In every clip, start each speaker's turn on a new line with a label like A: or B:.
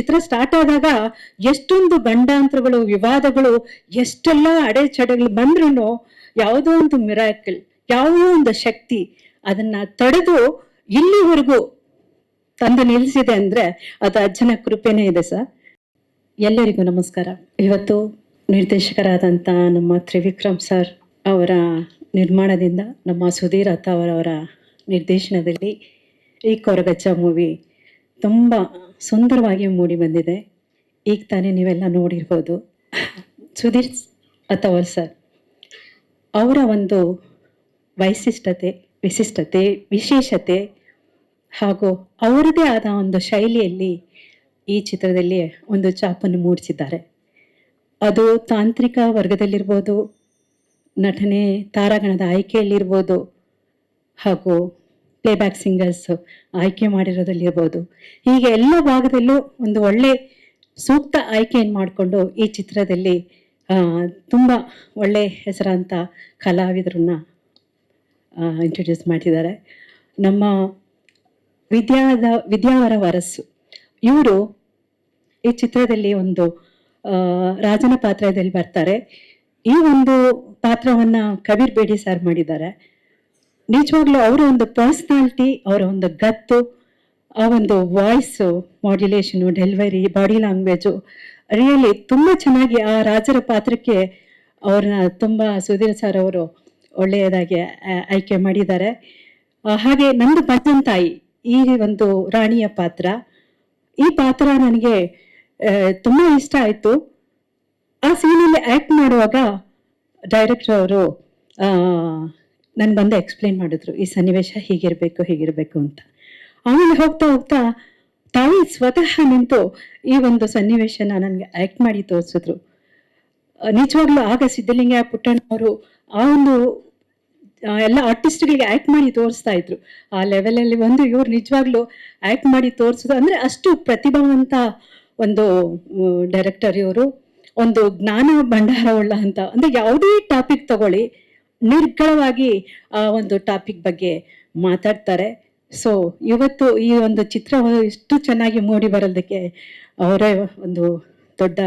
A: ಚಿತ್ರ start ಆದಾಗ ಎಷ್ಟೊಂದು ಗಂಡಾಂತರಗಳು ವಿವಾದಗಳು, ಎಷ್ಟೆಲ್ಲ ಅಡೆಚಡೆಗಳು ಬಂದ್ರೂ ಯಾವುದೋ ಒಂದು ಮಿರಾಕಲ್ ಯಾವುದೋ ಒಂದು ಶಕ್ತಿ ಅದನ್ನ ತಡೆದು ಇಲ್ಲಿವರೆಗೂ ತಂದು ನಿಲ್ಲಿಸಿದೆ ಅಂದ್ರೆ ಅದು ಅಜ್ಜನ ಕೃಪೆನೇ ಇದೆ ಸರ್. ಎಲ್ಲರಿಗೂ ನಮಸ್ಕಾರ. ಇವತ್ತು ನಿರ್ದೇಶಕರಾದಂಥ ನಮ್ಮ ತ್ರಿವಿಕ್ರಮ್ ಸರ್ ಅವರ ನಿರ್ಮಾಣದಿಂದ ನಮ್ಮ ಸುಧೀರ್ ಅತ್ತ ಅವರವರ ನಿರ್ದೇಶನದಲ್ಲಿ ಈ ಕೊರಗಜ್ಜ ಮೂವಿ ತುಂಬ ಸುಂದರವಾಗಿ ಮೂಡಿ ಬಂದಿದೆ. ಈಗ ತಾನೇ ನೀವೆಲ್ಲ ನೋಡಿರ್ಬೋದು. ಸುಧೀರ್ ಅಥವಾ ಸರ್, ಅವರ ಒಂದು ವೈಶಿಷ್ಟ್ಯತೆ ವಿಶಿಷ್ಟತೆ ವಿಶೇಷತೆ ಹಾಗೂ ಅವರದೇ ಆದ ಒಂದು ಶೈಲಿಯಲ್ಲಿ ಈ ಚಿತ್ರದಲ್ಲಿ ಒಂದು ಚಾಪನ್ನು ಮೂಡಿಸಿದ್ದಾರೆ. ಅದು ತಾಂತ್ರಿಕ ವರ್ಗದಲ್ಲಿರ್ಬೋದು, ನಟನೆ ತಾರಾಗಣದ ಆಯ್ಕೆಯಲ್ಲಿರ್ಬೋದು ಹಾಗೂ ಪ್ಲೇಬ್ಯಾಕ್ ಸಿಂಗರ್ಸ್ ಆಯ್ಕೆ ಮಾಡಿರೋದಲ್ಲಿರ್ಬೋದು ಹೀಗೆ ಎಲ್ಲ ಭಾಗದಲ್ಲೂ ಒಂದು ಒಳ್ಳೆ ಸೂಕ್ತ ಆಯ್ಕೆಯನ್ನು ಮಾಡಿಕೊಂಡು ಈ ಚಿತ್ರದಲ್ಲಿ ತುಂಬ ಒಳ್ಳೆ ಹೆಸರಾಂತ ಕಲಾವಿದರನ್ನ ಇಂಟ್ರೊಡ್ಯೂಸ್ ಮಾಡಿದ್ದಾರೆ ನಮ್ಮ ವಿದ್ಯಾದ, ವಿದ್ಯಾವರ ವರಸ್ಸು ಇವರು ಈ ಚಿತ್ರದಲ್ಲಿ ಒಂದು ರಾಜನ ಪಾತ್ರದಲ್ಲಿ ಬರ್ತಾರೆ. ಈ ಒಂದು ಪಾತ್ರವನ್ನು ಕಬೀರ್ ಬೇಡಿ ಸರ್ ಮಾಡಿದ್ದಾರೆ. ನಿಜವಾಗ್ಲೂ ಅವರ ಒಂದು ಪರ್ಸ್ನಾಲಿಟಿ ಅವರ ಒಂದು ಗತ್ತು, ಆ ಒಂದು voice modulation delivery body language really ತುಂಬ ಚೆನ್ನಾಗಿ ಆ ರಾಜರ ಪಾತ್ರಕ್ಕೆ ಅವ್ರನ್ನ ತುಂಬ ಸುಧೀರ್ ಸರ್ ಅವರು ಒಳ್ಳೆಯದಾಗಿ ಆಯ್ಕೆ ಮಾಡಿದ್ದಾರೆ. ಹಾಗೆ ನಂದು ತಾಯಿ ಈ ಒಂದು ರಾಣಿಯ ಪಾತ್ರ. ಈ ಪಾತ್ರ ನನಗೆ ತುಂಬಾ ಇಷ್ಟ ಆಯಿತು. ಆ ಸೀನಲ್ಲಿ ಆ್ಯಕ್ಟ್ ಮಾಡುವಾಗ ಡೈರೆಕ್ಟರ್ ಅವರು ನನ್ ಬಂದು ಎಕ್ಸ್ಪ್ಲೇನ್ ಮಾಡಿದ್ರು, ಈ ಸನ್ನಿವೇಶ ಹೀಗಿರಬೇಕು ಹೀಗಿರಬೇಕು ಅಂತ. ಆಮೇಲೆ ಹೋಗ್ತಾ ಹೋಗ್ತಾ ತಾವೇ ಸ್ವತಃ ನಿಂತು ಈ ಒಂದು ಸನ್ನಿವೇಶನ ನನಗೆ ಆ್ಯಕ್ಟ್ ಮಾಡಿ ತೋರಿಸಿದ್ರು. ನಿಜವಾಗ್ಲೂ ಆಗ ಸಿದ್ಧಲಿಂಗ ಪುಟ್ಟಣ್ಣ ಅವರು ಆ ಒಂದು ಎಲ್ಲ ಆರ್ಟಿಸ್ಟ್ಗಳಿಗೆ ಆ್ಯಕ್ಟ್ ಮಾಡಿ ತೋರಿಸ್ತಾ ಇದ್ರು. ಆ ಲೆವೆಲಲ್ಲಿ ಒಂದು ಇವ್ರು ನಿಜವಾಗ್ಲೂ ಆ್ಯಕ್ಟ್ ಮಾಡಿ ತೋರಿಸೋದು ಅಂದರೆ ಅಷ್ಟು ಪ್ರತಿಭಾವಂತ ಒಂದು ಡೈರೆಕ್ಟರ್ ಇವರು. ಒಂದು ಜ್ಞಾನ ಭಂಡಾರವುಳ್ಳ ಅಂತ. ಅಂದರೆ ಯಾವುದೇ ಟಾಪಿಕ್ ತಗೊಳ್ಳಿ ನಿರ್ಗಳವಾಗಿ, ಆ, ಒಂದು ಟಾಪಿಕ್ ಬಗ್ಗೆ ಮಾತಾಡ್ತಾರೆ. ಸೊ ಇವತ್ತು ಈ ಒಂದು ಚಿತ್ರ ಇಷ್ಟು ಚೆನ್ನಾಗಿ ಮೂಡಿ ಬರೋದಕ್ಕೆ ಅವರೇ ಒಂದು ದೊಡ್ಡ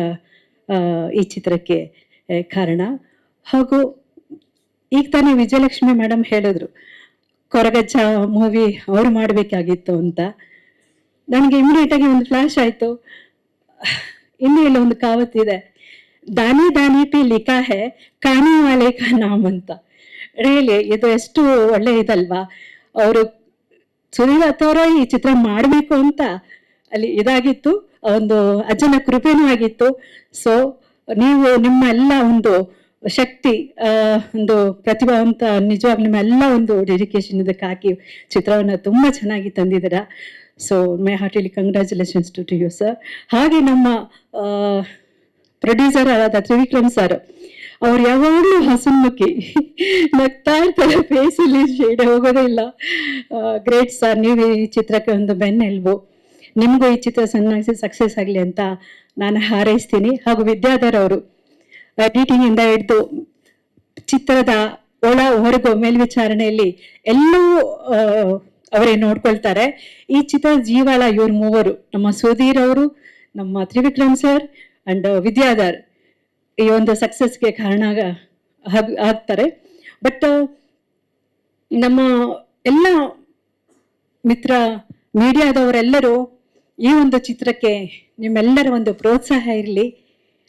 A: ಈ ಚಿತ್ರಕ್ಕೆ ಕಾರಣ. ಹಾಗೂ ಈಗ ತಾನೇ ವಿಜಯಲಕ್ಷ್ಮಿ ಮೇಡಮ್ ಹೇಳಿದ್ರು, ಕೊರಗಜ್ಜ ಮೂವಿ ಅವ್ರು ಮಾಡಬೇಕಾಗಿತ್ತು ಅಂತ. ನನಗೆ ಇಮಿಡಿಯೇಟ್ ಆಗಿ ಒಂದು ಫ್ಲಾಶ್ ಆಯಿತು. ಇನ್ನೂ ಇಲ್ಲ ಒಂದು ಕಾವತ್ತಿದೆ ದಾನಿ ದಾನಿ ಪಿ ಲಿಖಾ ಹೇ ಕಾನಿ ವಾಲೆ ಕಾ ನಾಮ್ ಅಂತ. ರಿಯಲಿ, ಇದು ಎಷ್ಟು ಒಳ್ಳೆ ಇದಲ್ವಾ? ಅವರು ಸುನೀಲ್ ಅಥವರ ಈ ಚಿತ್ರ ಮಾಡಬೇಕು ಅಂತ ಅಲ್ಲಿ ಇದಾಗಿತ್ತು. ಒಂದು ಅಜ್ಜನ ಕೃಪೆನೂ ಆಗಿತ್ತು. ಸೊ ನೀವು ನಿಮ್ಮ ಎಲ್ಲ ಒಂದು ಶಕ್ತಿ ಒಂದು ಪ್ರತಿಭಾವಂತ ನಿಜವಾಗ್ಲೂ ನಿಮ್ಮ ಎಲ್ಲ ಒಂದು ಡೆಡಿಕೇಶನ್ ಇದಕ್ಕೆ ಹಾಕಿ ಚಿತ್ರವನ್ನು ತುಂಬ ಚೆನ್ನಾಗಿ ತಂದಿದ್ದೀರಾ. So my heartily congratulations to to you sir ಹಾಗೆ ನಮ್ಮ ಪ್ರೊಡ್ಯೂಸರ್ ಆದ ತ್ರಿವಿಕ್ರಮ್ ಸರ್ ಅವ್ರು ಯಾವಾಗಲೂ ಹಸನ್ಮುಖಿ ನಗ್ತಾ ಇರ್ತಾರೆ ಫೇಸಲ್ಲಿ ಶೇಡ್ ಹೋಗೋದೇ ಇಲ್ಲ. ಗ್ರೇಟ್ ಸರ್ ನೀವು ಈ ಚಿತ್ರಕ್ಕೆ ಒಂದು ಬೆನ್ನೆಲುಬು. ನಿಮಗೂ ಈ ಚಿತ್ರ ಚೆನ್ನಾಗಿ ಸಕ್ಸಸ್ ಆಗಲಿ ಅಂತ ನಾನು ಹಾರೈಸ್ತೀನಿ. ಹಾಗೂ ವಿದ್ಯಾಧರ್ ಅವರು ಎಡಿಟಿಂಗ್ ಇಂದ ಹಿಡಿದು ಚಿತ್ರದ ಒಳ, ಹೊರಗು, ಮೇಲ್ವಿಚಾರಣೆಯಲ್ಲಿ ಎಲ್ಲೂ ಅವರೇ ನೋಡ್ಕೊಳ್ತಾರೆ. ಈ ಚಿತ್ರ ಜೀವಾಳ ಇವ್ರ ಮೂವರು, ನಮ್ಮ ಸುಧೀರ್ ಅವರು, ನಮ್ಮ ತ್ರಿವಿಕ್ರಮ್ ಸರ್ ಅಂಡ್ ವಿದ್ಯಾಧರ್ ಈ ಒಂದು ಸಕ್ಸಸ್ಗೆ ಕಾರಣ ಆಗ- ಆಗ್- ಆಗ್ತಾರೆ. ಬಟ್ ನಮ್ಮ ಎಲ್ಲ ಮಿತ್ರ, ಮೀಡಿಯಾದವರೆಲ್ಲರೂ ಈ ಒಂದು ಚಿತ್ರಕ್ಕೆ ನಿಮ್ಮೆಲ್ಲರ ಒಂದು ಪ್ರೋತ್ಸಾಹ ಇರಲಿ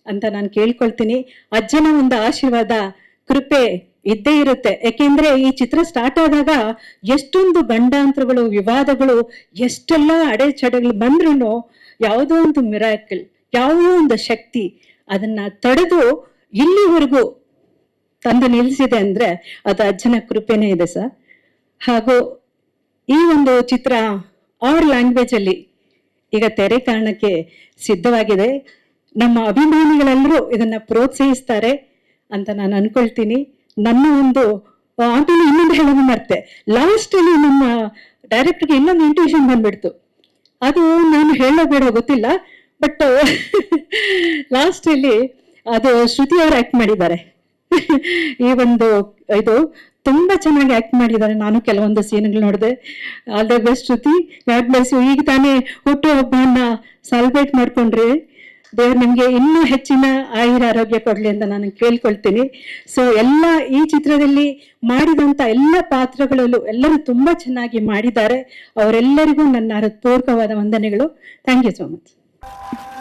A: ಅಂತ ನಾನು ಕೇಳ್ಕೊಳ್ತೀನಿ. ಅಜ್ಜನ ಒಂದು ಆಶೀರ್ವಾದ ಕೃಪೆ ಇದ್ದೇ ಇರುತ್ತೆ. ಯಾಕೆಂದ್ರೆ ಈ ಚಿತ್ರ ಸ್ಟಾರ್ಟ್ ಆದಾಗ ಎಷ್ಟೊಂದು ಗಂಡಾಂತರಗಳು ವಿವಾದಗಳು, ಎಷ್ಟೆಲ್ಲ ಅಡೆಚಡೆಗಳು ಬಂದ್ರೂ ಯಾವುದೋ ಒಂದು ಮಿರಾಕಲ್ ಯಾವುದೋ ಒಂದು ಶಕ್ತಿ ಅದನ್ನ ತಡೆದು ಇಲ್ಲಿವರೆಗೂ ತಂದು ನಿಲ್ಲಿಸಿದೆ ಅಂದ್ರೆ ಅದು ಅಜ್ಜನ ಕೃಪೆನೇ ಇದೆ ಸರ್. ಹಾಗೂ ಈ ಒಂದು ಚಿತ್ರ ಆರ್ ಲ್ಯಾಂಗ್ವೇಜ್ ಅಲ್ಲಿ ಈಗ ತೆರೆ ಕಾರಣಕ್ಕೆ ಸಿದ್ಧವಾಗಿದೆ. ನಮ್ಮ ಅಭಿಮಾನಿಗಳೆಲ್ಲರೂ ಇದನ್ನ ಪ್ರೋತ್ಸಾಹಿಸ್ತಾರೆ ಅಂತ ನಾನು ಅನ್ಕೊಳ್ತೀನಿ. ನನ್ನ ಒಂದು ಆಮೇಲೆ ಇನ್ನೊಂದು ಹೇಳೋದು ಮರ್ತೆ. ಲಾಸ್ಟ್ ಅಲ್ಲಿ ನಮ್ಮ ಡೈರೆಕ್ಟರ್ಗೆ ಇನ್ನೊಂದು ಇಂಟ್ಯೂಷನ್ ಬಂದ್ಬಿಡ್ತು. ಅದು ನಾನು ಹೇಳಬೇಡ ಗೊತ್ತಿಲ್ಲ. ಬಟ್ ಲಾಸ್ಟ್ ಇಲ್ಲಿ ಅದು ಶ್ರುತಿ ಅವರು ಆಕ್ಟ್ ಮಾಡಿದ್ದಾರೆ. ಈ ಒಂದು, ಇದು ತುಂಬಾ ಚೆನ್ನಾಗಿ ಆಕ್ಟ್ ಮಾಡಿದ್ದಾರೆ. ನಾನು ಕೆಲವೊಂದು ಸೀನ್ಗಳು ನೋಡಿದೆ. All the best Shruti. God bless ಈಗ ತಾನೇ ಹುಟ್ಟು ಹಬ್ಬವನ್ನ ಸೆಲೆಬ್ರೇಟ್ ಮಾಡ್ಕೊಂಡ್ರಿ. ದೇವ್ರು ನಿಮ್ಗೆ ಇನ್ನೂ ಹೆಚ್ಚಿನ ಆಯುರ ಆರೋಗ್ಯ ಕೊಡ್ಲಿ ಅಂತ ನಾನು ಕೇಳ್ಕೊಳ್ತೀನಿ. ಸೊ ಎಲ್ಲ ಈ ಚಿತ್ರದಲ್ಲಿ ಮಾಡಿದಂತ ಎಲ್ಲ ಪಾತ್ರಗಳಲ್ಲೂ ಎಲ್ಲರೂ ತುಂಬಾ ಚೆನ್ನಾಗಿ ಮಾಡಿದ್ದಾರೆ. ಅವರೆಲ್ಲರಿಗೂ ನನ್ನ ಹೃತ್ಪೂರ್ವಕವಾದ ವಂದನೆಗಳು. Thank you so much you